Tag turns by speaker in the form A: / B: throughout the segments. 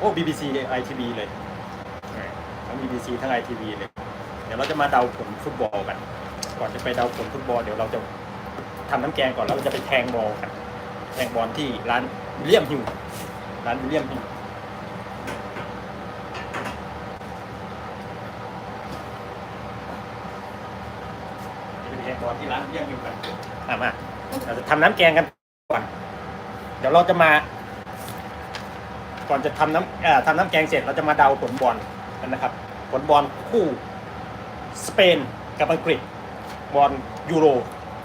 A: โอ้ BBC เลย ITV เลยเออทั้ง BBC ทั้ง ITV เลย เดี๋ยวเราจะมาเดาผลฟุตบอลกัน ก่อนจะไปเดาผลฟุตบอลเดี๋ยวเราจะทำน้ำแกงก่อนแล้วเราจะไปแทงบอลกัน แทงบอลที่ร้านวิลเลียมฮิวร้านวิลเลียมฮิวจะไปแทงบอลที่ร้านวิลเลียมฮิวกันอะมาเราจะทำน้ำแกงกันก่อน เดี๋ยวเราจะมา ก่อนจะทำน้ำเอ่อทำน้ำแกงเสร็จเราจะมาเดาผลบอลกันนะครับ ผลบอลคู่สเปนกับอังกฤษบอลยูโร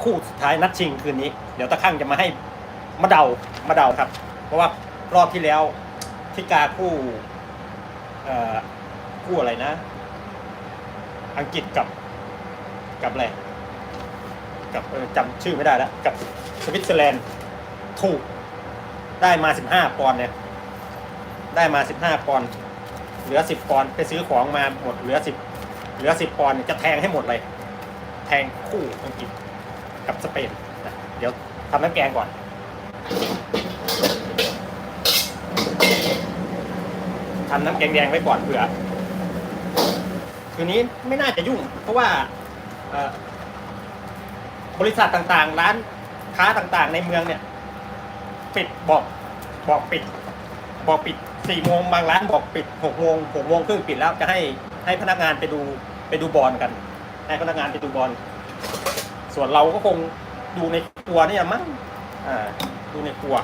A: คู่สุดท้ายนัดชิงคืนนี้ เดี๋ยวตะข้างจะมาให้มาเดามาเดาครับ เพราะว่ารอบที่แล้วที่กาคู่เอ่อคู่อะไรนะ อังกฤษกับกับอะไรกับเออจำชื่อไม่ได้แล้ว กับสวิตเซอร์แลนด์ถูกได้มา 15ปอนด์เนี่ย ได้มา 15ปอนด์เหลือ 10ปอนด์ไปซื้อของมาหมดเหลือ 10 เหลือ 10ปอนด์เนี่ยจะแทงให้หมดเลย แทงคู่อังกฤษกับสเปนนะเดี๋ยวทำน้ำแกงก่อนทำน้ำแกงแดงไว้ก่อนเผื่อคืนนี้ไม่น่าจะยุ่ง เพราะว่าบริษัทต่างๆ ร้านค้าต่างๆ ในเมืองเนี่ย ปิดบอกบอกปิด บอกปิด สี่โมงบางร้านบอกปิดหกโมงหกโมงครึ่งปิดแล้วจะให้ให้พนักงานไปดูไปดูบอลกัน ให้พนักงานไปดูบอลส่วนเราก็คงดูในครัวเนี่ยมั้งอ่าดูในครัว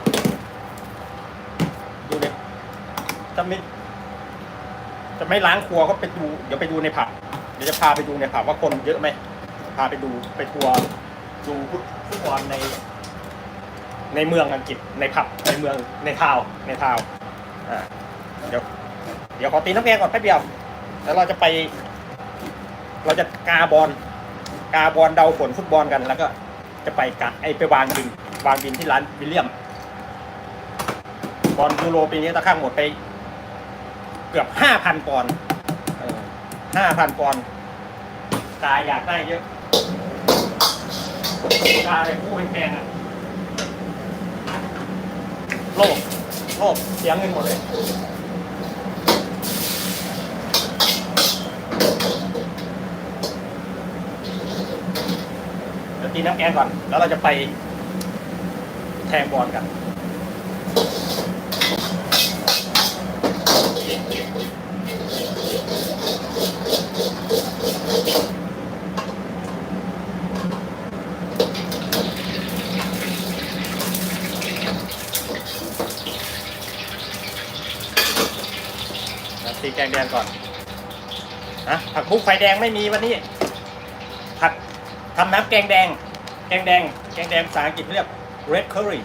A: ดูในจะไม่จะไม่ล้างครัวก็ไปดูเดี๋ยวไปดูในผับเดี๋ยวจะพาไปดูในผับว่าคนเยอะไหมพาไปดูไปทัวร์ดูฟุตบอลใน ในเมืองอังกฤษในผับในเมืองในทาวในทาว อ่าเดี๋ยวเดี๋ยวขอตีน้ำแกงก่อนแป๊บเดียว แล้วเราจะไป เราจะกาบอลกาบอลเดาผลฟุตบอลกันแล้วก็ จะไปกะไอไปวางบินวางบินที่ร้านวิลเลียม บอลยูโรปีนี้ตะข้างหมดไป เกือบห้าพันปอนด์ห้าพันปอนด์กาอยากได้เยอะกาอะไรคู่แพงอะโลก อบเสียงเงินหมดเลยเดี๋ยวตีน้ำแกงก่อน แล้วเราจะไปแทงบอลกัน งแดงก่อนนะผักบุ้งไฟแดงไม่มีวันนี้ ผัดทำน้ำแกงแดง แกงแดง แกงแดงภาษาอังกฤษเรียก red curry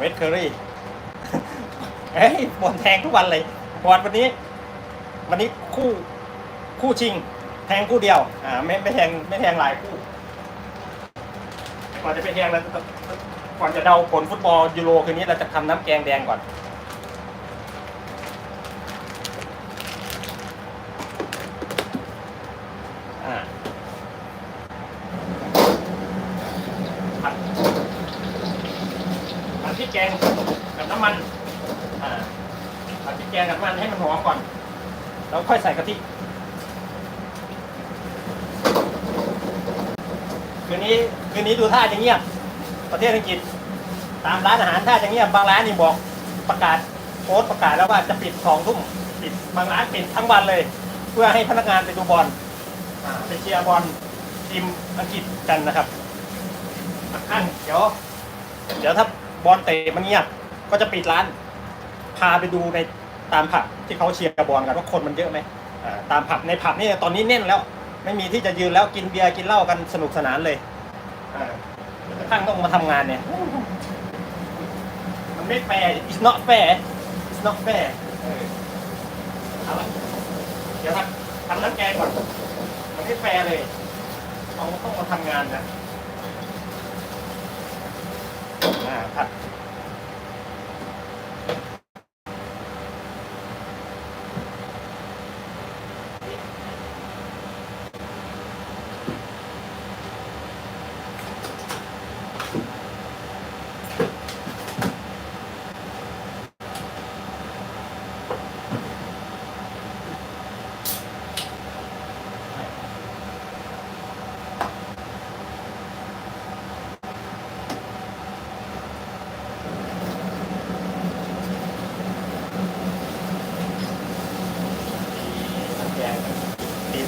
A: red curry เฮ้ยบอลแทงทุกวันเลยบอลวันนี้ วันนี้คู่คู่ชิง แทงคู่เดียว อ่า ไม่ไม่แทงไม่แทงหลายคู่ก่อนจะไปแทงแล้วก่อนจะเดาผลฟุตบอลยูโรคืนนี้เราจะทำน้ำแกงแดงก่อน อ่าผัดผัดพริ กแกงกับน้ำมันอ่าผัดพริกแกงกับน้ำมันให้มันหอมก่อน แล้วค่อยใส่กะทิคืนนี้คืนนี้ดูท่าจะเงียบประเทศอังกฤษตามร้านอาหารท่าจะเงียบบางร้านนี่บอกประกาศโพสต์ประกาศแล้วว่าจะปิดสองทุ่มปิดบางร้านปิดทั้งวันเลย เพื่อให้พนักงานไปดูบอลไปเชียร์บอลทีมอังกฤษกันนะครับท่านเดี๋ยว เดี๋ยวถ้า บอลเตะมันเงียบก็จะปิดร้าน พาไปดูในตามผับที่เขาเชียร์บอลกันว่าคนมันเยอะไหมตามผับในผับนี่ตอนนี้แน่นแล้ว ไม่มีที่จะยืนแล้วกินเบียร์กินเหล้ากันสนุกสนานเลยอ่าข้างต้องมาทำงานเนี่ยมันไม่แฟร์ it's not fair it's not fair เอาละเดี๋ยวทำทำน้ำแกงก่อนมันไม่แฟร์เลยเราต้องมาทำงานนะ อ่า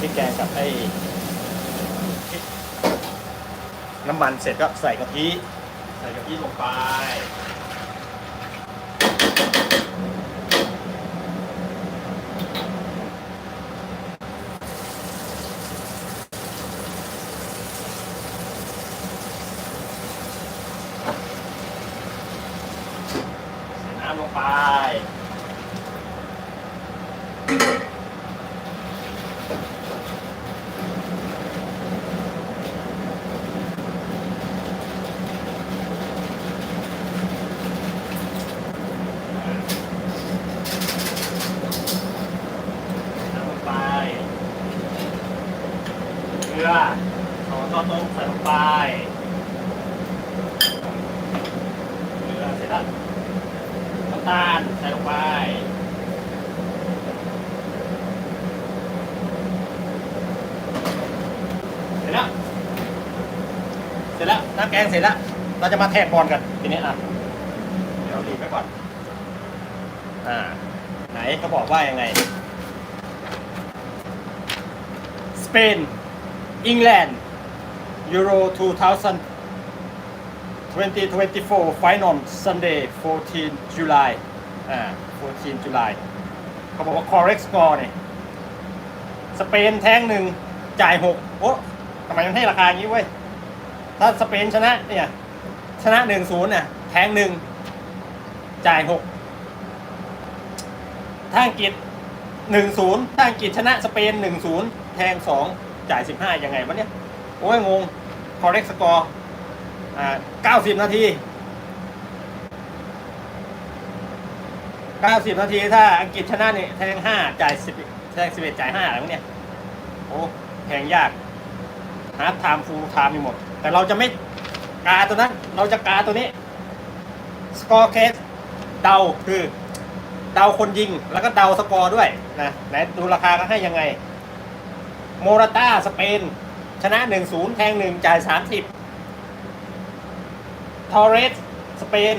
A: ผัด กงกับไอ้น้ำมันเสร็จก็ใส่กะทิใส่กะทิลงไป ใส่น้ำลงไป น้ำลงไป เกลือสองช้อนโต๊ะใส่ลง ไปเกลือเสร็จแล้วน้ำตาลใส่ลงไปเสร็จแล้วเสร็จแล้วน้ำแกงเสร็จแล้ว เราจะมาแทกบอลกันทีนี้อะเดี๋ยวรีบไปก่อนอ่าไหนเขาบอกว่ายังไง สเปนอังกฤษ Euro 2024 Final Sunday 14 July อ่า 14 July เขาบอกว่า correct score เนี่ยสเปนแท้งหนึ่งจ่ายหกโอ้ทำไมมันให้ราคาอย่างนี้เว้ย ถ้าสเปนชนะเนี่ย ชนะหนึ่งศูนย์เนี่ยแท้งหนึ่งจ่ายหกถ้าอังกฤษหนึ่งศูนย์ถ้าอังกฤษชนะสเปนหนึ่งศูนย์แทงสองจ่ายสิบห้ายังไงวะเนี่ย โอ้ยงง correct score อ่าเก้าสิบนาทีเก้าสิบนาทีถ้าอังกฤษชนะเนี่ยแทงห้าจ่ายสิบแทงสิบเอ็ดจ่ายห้าอะไรพวกเนี่ยโอ้แทงยากฮาร์ดไทม์ฟูลไทม์มีหมด แต่เราจะไม่กาตัวนั้น เราจะกาตัวนี้สกอร์เคสเดาคือเดาคนยิงแล้วก็เดาสกอร์ด้วยนะไหนดูราคาก็ให้ยังไง โมราต้าสเปน ชนะ 1-0 แทง 1 จ่าย 30 ทอเรส สเปน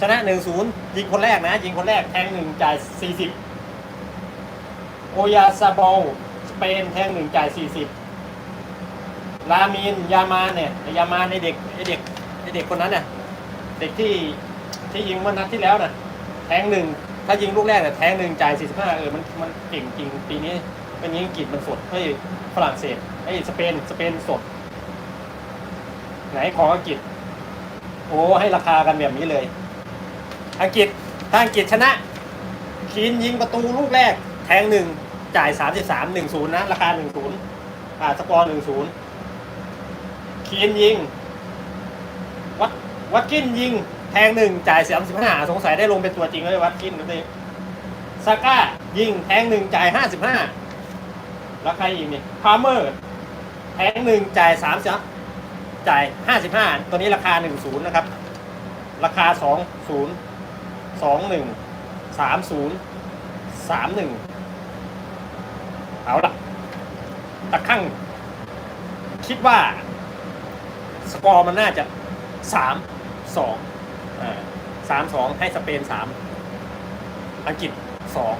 A: ชนะ 1-0 ยิงคนแรกนะ ยิงคนแรก แทง 1 จ่าย 40 โอยาซาบสเปน แทง 1 จ่าย 40 ลามินยามาเนี่ย ยามานเด็กไอเด็กไอเด็กคนนั้นเนี่ยเด็กที่ที่ยิงเมื่อนัดที่แล้วน่ะ แทงหนึ่ง ถ้ายิงลูกแรกเนี่ยแทงหนึ่งจ่ายสี่สิบห้าเออ มัน มันเก่งจริง ปีนี้เป็นยิงอังกฤษมันสดเฮ้ยฝรั่งเศส เฮ้สเปนสเปนสด ไหนของอังกฤษ โอ้ให้ราคากันแบบนี้เลย อังกฤษถ้าอังกฤษชนะคีนยิงประตูลูกแรก แทงหนึ่งจ่ายสามสิบสามหนึ่งศูนย์นะ ราคาหนึ่งศูนย์อ่าสกอร์หนึ่งศูนย์คีนยิง วัดวัดกินยิง แทงหนึ่งจ่ายสามสิบห้าสงสัยได้ลงเป็นตัวจริงเลยวัดกินนั่นเองซาก้ายิงแทงหนึ่งจ่ายห้าสิบห้าแล้วใครอีกนี่พาเมอร์ แทงหนึ่งจ่ายสามสิบจ่ายห้าสิบห้าตัวนี้ราคาหนึ่งศูนย์นะครับ ราคาสองศูนย์สองหนึ่งสามศูนย์สามหนึ่งเอาละตะคั่งคิดว่า สกอร์มันน่าจะสามสองสามสองให้สเปนสามอังกฤษสอง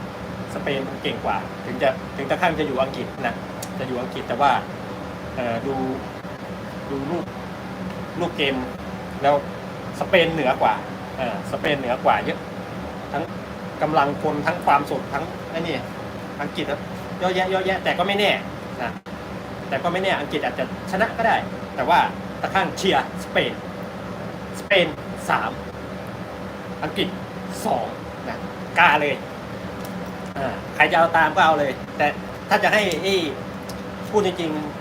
A: สเปนมันเก่งกว่า ถึงจะถึงตะข้างจะอยู่อังกฤษนะจะอยู่อังกฤษแต่ว่า ดูดูรูปรูปเกม แล้วสเปนเหนือกว่าสเปนเหนือกว่าเยอะทั้งกำลังคนทั้งความสดทั้งไอ้นี่อังกฤษเยอะแยะเยอะแยะแต่ก็ไม่แน่นะแต่ก็ไม่แน่อังกฤษอาจจะชนะก็ได้ แต่ว่าตะข้างเชียร์สเปนสเปนสามอังกฤษสองนะกล้าเลยใครจะเอาตามก็เอาเลย แต่ถ้าจะให้พูดจริงๆ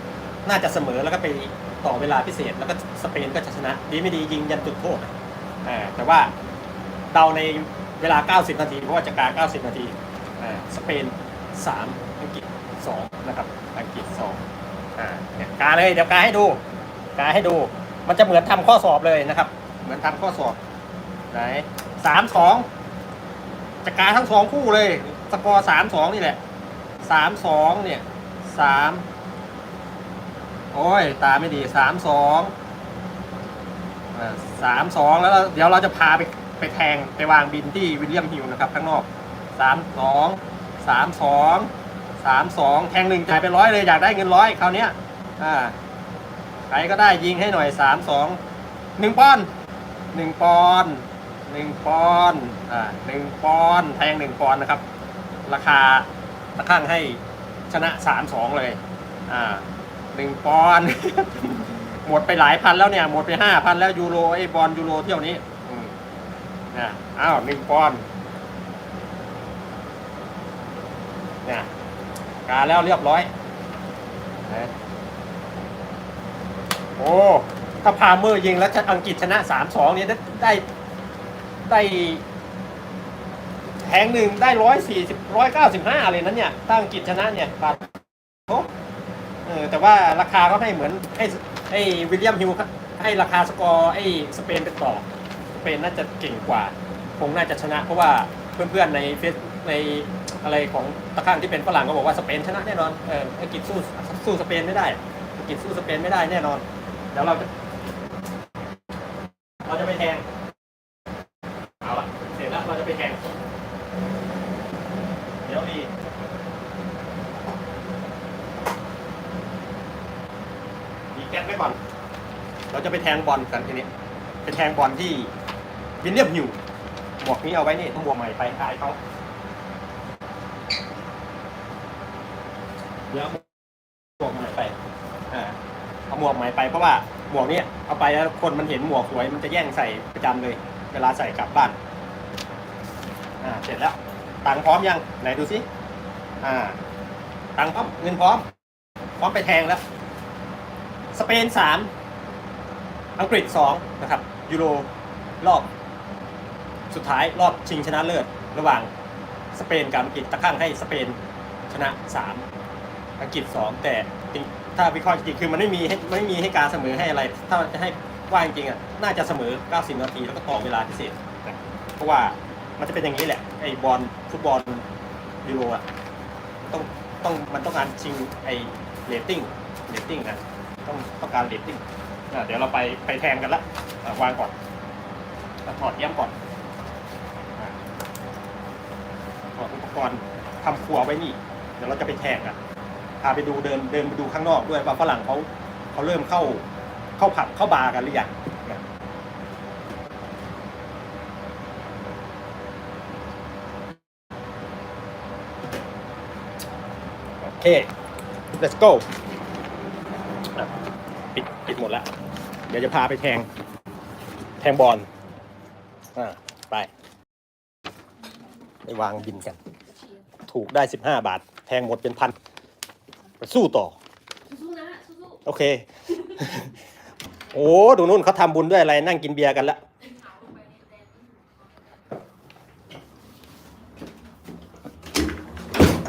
A: น่าจะเสมอแล้วก็ไปต่อเวลาพิเศษ แล้วก็สเปนก็จะชนะ ดีไม่ดียิงยันจุดโทษอ่าแต่ว่าเดาในเวลา 90 นาที เพราะว่าจะกา90 นาทีอ่าสเปน 3 อังกฤษ 2 นะครับ อังกฤษ2อ่าเนี่ยกาเลยเดี๋ยวกาให้ดูกาให้ดู มันจะเหมือนทำข้อสอบเลยนะครับ เหมือนทำข้อสอบไหนสามสองจะกาทั้งสองคู่เลย สกอร์สามสองนี่แหละสามสองเนี่ยสาม โอ้ย ตาไม่ดีสามสองสามสองแล้วเดี๋ยวเราจะพาไปไปแทงไปวางบินที่วิลเลียมฮิลนะครับ ข้างนอกสามสองสามสองสามสองแทงหนึ่งจ่ายไปร้อยเลยอยากได้เงินร้อยคราวนี้อ่าใครก็ได้ยิงให้หน่อยสามสองหนึ่งปอนด์หนึ่งปอนด์หนึ่งปอนด์อ่าหนึ่งปอนด์แทงหนึ่งปอนด์นะครับ ราคาตะข้างให้ชนะสามสองเลยอ่า หนึ่งปอนด์ หมดไปหลายพันแล้วเนี่ย หมดไปห้าพันแล้วยูโรไอ้บอลยูโรเที่ยวนี้นะอ้าวหนึ่งปอนด์เนี่ยกาแล้วเรียบร้อยนะโอ้ถ้าพาเมอร์ยิงแล้วอังกฤษชนะสามสองเนี่ยได้ได้ได้แทงหนึ่งได้ร้อยสี่สิบร้อยเก้าสิบห้าเลยนั้นเนี่ยถ้าอังกฤษชนะเนี่ยบาทโอ้ เออแต่ว่าราคาเขาให้เหมือนให้ให้วิลเลียมฮิวให้ราคาสกอร์ไอ้สเปนเป็นต่อสเปนน่าจะเก่งกว่า คงน่าจะชนะ เพราะว่าเพื่อนๆในเฟซในอะไรของตะข้างที่เป็นฝรั่งก็บอกว่าสเปนชนะแน่นอนเอออังกฤษสู้สู้สเปนไม่ได้อังกฤษสู้สเปนไม่ได้แน่นอนเดี๋ยวเราจะเราจะไปแทงเอาละเสร็จแล้วเราจะไปแทงเดี๋ยวดีดีแก๊สไว้ก่อน เรา จะไปแทงบอลกันทีนี้ไปแทงบอลที่วินเลียมฮิวหมวกนี้เอาไว้นี่ต้องบวกใหม่ไปขายเขาเดี๋ยวเอหมวกใหม่ไปอ่าเอาหมวกใหม่ไปเพราะว่าหมวกนี้เอาไปแล้วคนมันเห็นหมวกสวยมันจะแย่งใส่ประจำเลย เวลาใส่กลับบ้านอ่าเสร็จแล้ว ตังค์พร้อมยังไหนดูสิอ่า ตังค์พร้อมเงินพร้อม พร้อมไปแทงแล้ว สเปนสาม อังกฤษ2นะครับยูโรรอบสุดท้ายรอบชิงชนะเลิศระหว่างสเปนกับอังกฤษตะข้างให้สเปนชนะ 3 อังกฤษ 2 แต่ถ้าวิเคราะห์จริงคือมันไม่มีให้ไม่มีให้การเสมอให้อะไร ถ้าจะให้ว่าจริงๆอะน่าจะเสมอ 90 นาทีแล้วก็ต่อเวลาพิเศษเพราะว่ามันจะเป็นอย่างนี้แหละไอ้บอลฟุตบอลยูโรอะต้องต้องมันต้องการชิงไอ้เรตติ้งเรตติ้งนะต้องต้องการเรตติ้ง อะเดี๋ยวเราไปไปแทนกันละอะวางก่อนอะถอดเยี่ยมก่อนอะถอดอุปกรณ์ทำครัวไว้นี่ เดี๋ยวเราจะไปแทงกันพาไปดูเดินเดินไปดูข้างนอกด้วยว่าฝรั่งเขาเขาเริ่มเข้าเข้าผับเข้าบาร์กันหรือยังนะโอเค let's go หมดแล้วเดี๋ยวจะพาไปแทง แทงบอลอ่าไป ไปวางบินกัน ถูกได้สิบห้าบาท แทงหมดเป็นพันไปสู้ต่อ
B: สู้ๆนะสู้
A: โอเค โอ้ดูนู่นเขาทำบุญด้วยอะไรนั่งกินเบียร์กันละ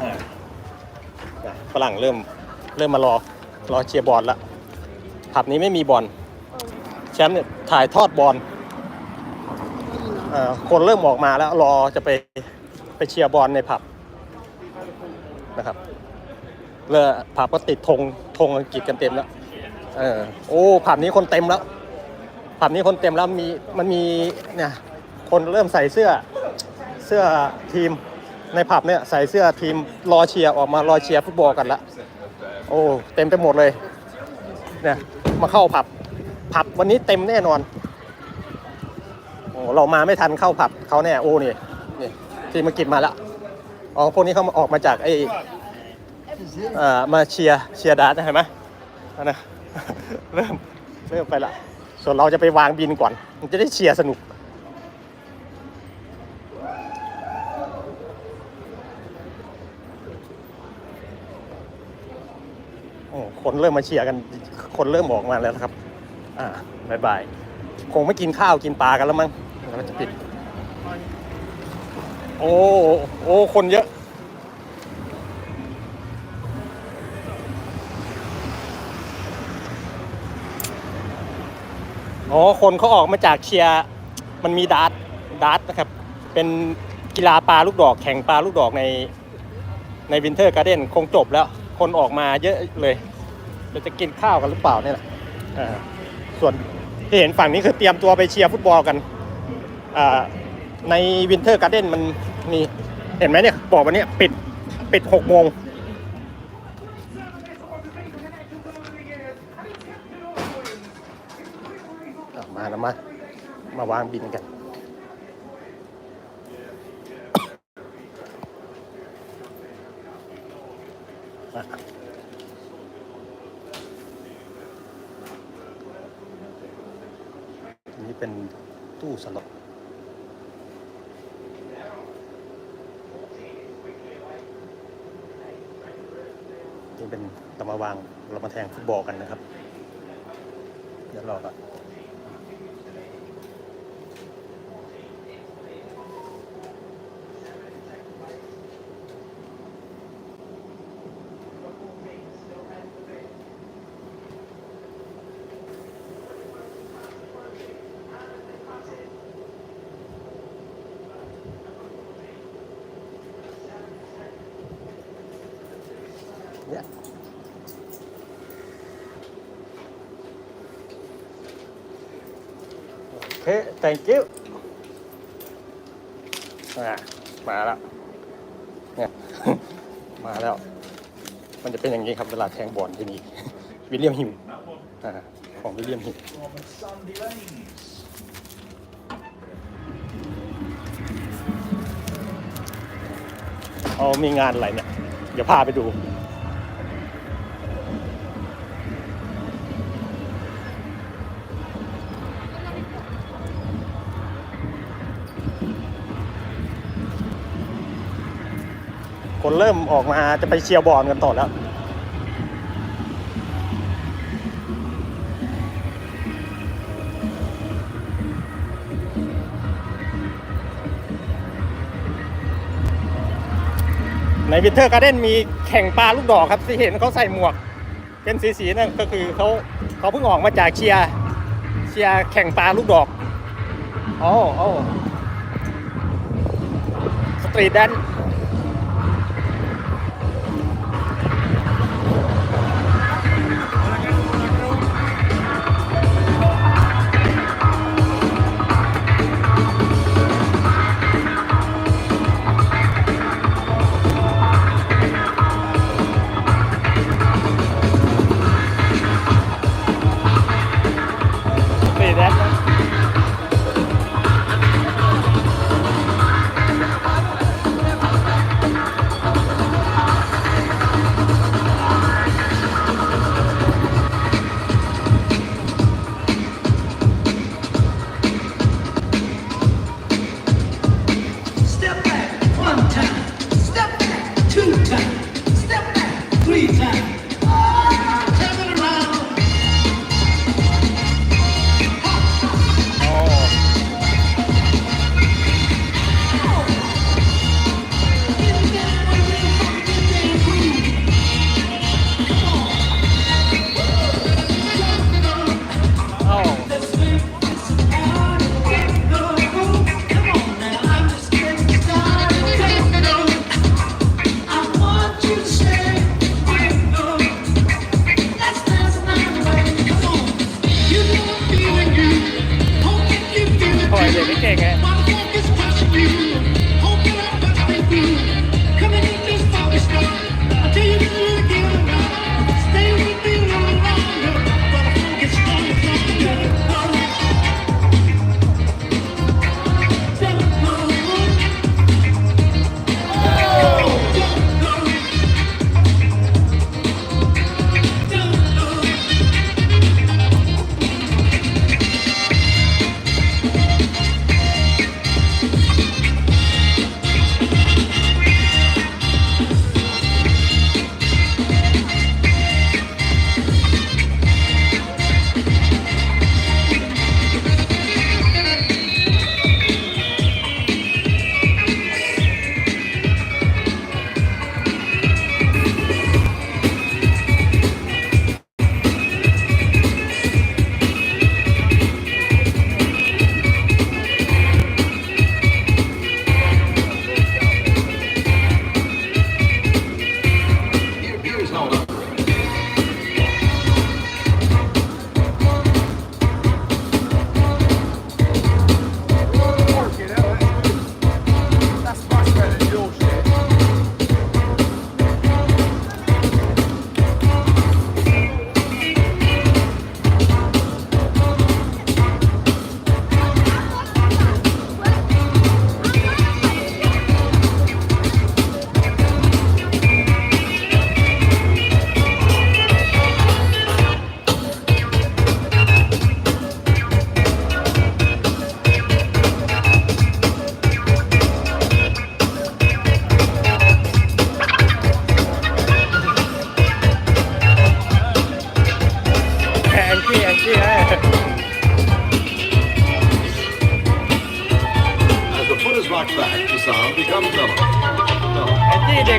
A: อ่าอะฝรั่งเริ่มเริ่มมารอ รอเชียร์บอลละ ผับนี้ไม่มีบอลแชมป์เนี่ยถ่ายทอดบอลเอ่อคนเริ่มออกมาแล้วรอจะไปไปเชียร์บอลในผับนะครับเรือผับก็ติดธงธงอังกฤษกันเต็มแล้วเออโอ้ผับนี้คนเต็มแล้วผับนี้คนเต็มแล้วมีมันมีเนี่ยคนเริ่มใส่เสื้อเสื้อทีมในผับเนี่ยใส่เสื้อทีมรอเชียร์ออกมารอเชียร์ฟุตบอลกันละโอ้เต็มไปหมดเลยเนี่ย มาเข้าผับ ผับวันนี้เต็มแน่นอนโอ้เรามาไม่ทันเข้าผับเขาแน่โอ้นี่นี่ที่มากินมาแล้วอ๋อพวกนี้เขามาออกมาจากไอ้เอ่อมาเชียร์เชียร์ดาร์ตนะเห็นไหมนั่นนะเริ่มเริ่มไปละส่วนเราจะไปวางบินก่อนมันจะได้เชียร์สนุก คนเริ่มมาเชียร์กัน คนเริ่มออกมาแล้วนะครับ อ่าบายบาย คงไม่กินข้าวกินปลากันแล้วมั้งเราจะปิด โอ้โอ้คนเยอะ อ๋อ คนเขาออกมาจากเชียร์ มันมีดาร์ตดาร์ตนะครับ เป็นกีฬาปลาลูกดอก แข่งปลาลูกดอกในในวินเทอร์การ์เด้นคงจบแล้ว คนออกมาเยอะเลย เราจะกินข้าวกันหรือเปล่าเนี่ยแหละส่วนที่เห็นฝั่งนี้คือเตรียมตัวไปเชียร์ฟุตบอลกันในวินเทอร์การ์เด้นมันมีเห็นไหมเนี่ยบอกวันนี้ปิดปิดหกโมงมาแล้วมามาวางบินกันอะ เป็นตู้สล็อตนี่เป็นเรามาวางเรามาแทงฟุตบอลกันนะครับ เดี๋ยวรอก่อน thank you มาแล้วเนี่ยมาแล้ว มันจะเป็นอย่างนี้ครับเวลาแทงบอลที่นี่วิลเลียมฮิมของวิลเลียมฮิมเอามีงานอะไรเนี่ย เดี๋ยวพาไปดู คนเริ่มออกมาจะไปเชียร์บอลกันต่อแล้วในวินเทอร์การ์เด้นมีแข่งปลาลูกดอกครับที่เห็นเขาใส่หมวก เป็นสีสีๆนั่นก็คือเขาเขาเพิ่งออกมาจากเชียร์เชียร์แข่งปลาลูกดอกโอ้โอ้สตรีทแดน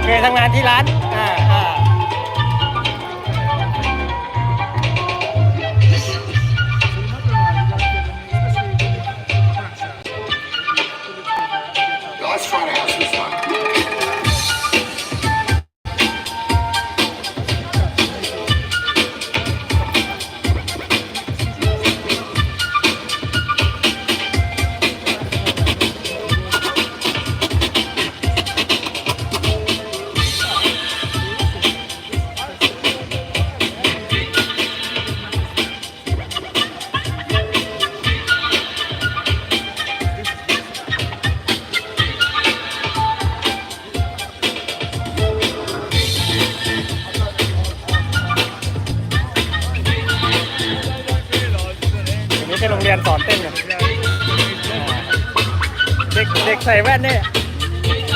A: เคยทำงานที่ร้านอ่า ใส่แว่นเนี่ย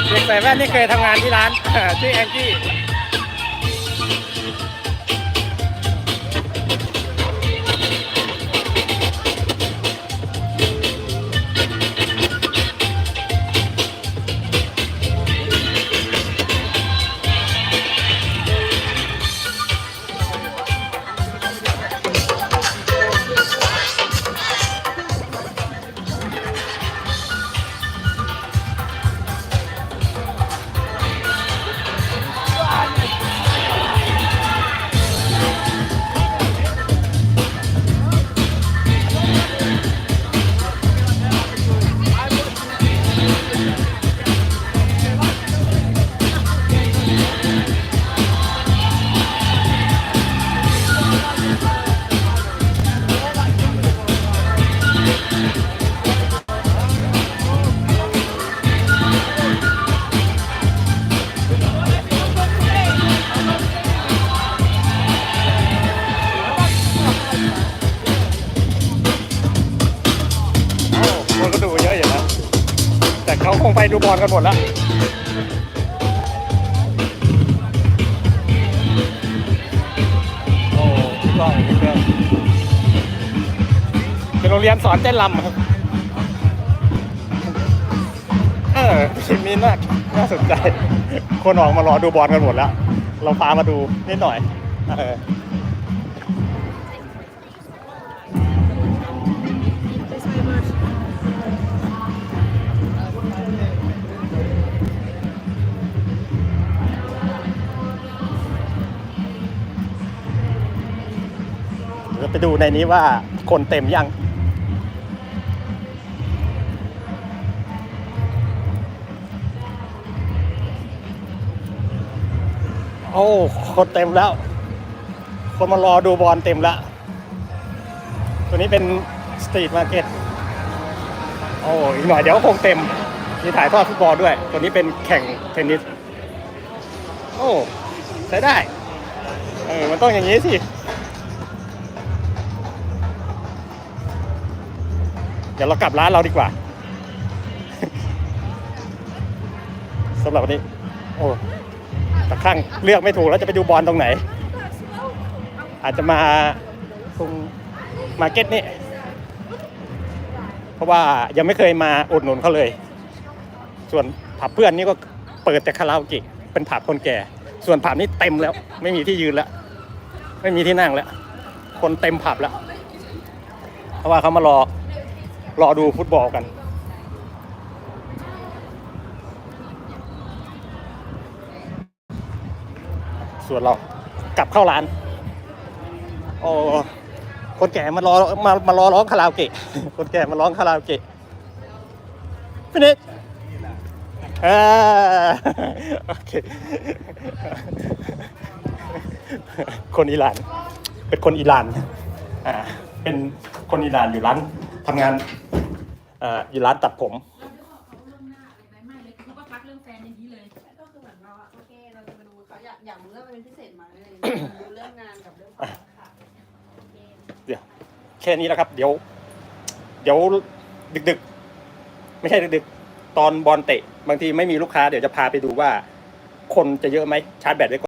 A: เด็กใส่แว่นนี่เคยทำงานที่ร้าน ชื่อแองจี้ ดูบอลกันหมดแล้วโอ้กล้องเครื่องเป็นโรงเรียนสอนเต้นรำครับ เออทีมนี้น่าน่าสนใจ คนออกมารอดูบอลกันหมดแล้ว เราพามาดูนิดหน่อย เออ ดูในนี้ว่าคนเต็มยังโอ้คนเต็มแล้ว คนมารอดูบอลเต็มแล้ว ตัวนี้เป็นสตรีทมาร์เก็ตโอ้อีกหน่อยเดี๋ยวคงเต็ม มีถ่ายทอดฟุตบอลด้วย ตัวนี้เป็นแข่งเทนนิส โอ้ ใช้ได้ เออ มันต้องอย่างนี้สิ ดี๋ยวเรากลับร้านเราดีกว่าสำหรับวันนี้ โอ้ตะข้างเลือกไม่ถูกแล้วจะไปดูบอลตรงไหน อาจจะมาตรงมาเก็ตนี่ เพราะว่ายังไม่เคยมาอุดหนุนเขาเลย ส่วนผับเพื่อนนี่ก็เปิดแต่คาราโอเกะเป็นผับคนแก่ ส่วนผับนี่เต็มแล้ว ไม่มีที่ยืนแล้ว ไม่มีที่นั่งแล้ว คนเต็มผับแล้ว เพราะว่าเขามารอ รอดูฟุตบอลกันส่วนเรากลับเข้าร้านโอ้คนแก่มารอมามารอร้องคาราโอเกะ คนแก่มาร้องคาราโอเกะพี่นิดโอเค คนอิหร่าน เป็นคนอิหร่าน อ่า เป็นคนอิหร่านอยู่ร้าน ทำงานอ่าอยู่ร้านตัดผม
C: ไม่เลยคือว่าพักเรื่องแฟนอย่างนี้เลย
D: ก็คือเหมือนเราอะโอเคเราจะมาดูเขาอยากอยากรู้เรื่องอะไรเป็นพิเศษไหมอะไรอย่างเงี้ยดูเรื่องงานกับเรื่องความรักค่ะ
A: เดี๋ยวแค่นี้แล้วครับ เดี๋ยว เดี๋ยวดึกๆ ไม่ใช่ดึกๆ ตอนบอลเตะ บางทีไม่มีลูกค้าเดี๋ยวจะพาไปดูว่า คนจะเยอะไหมชาร์จแบตไว้ก่อน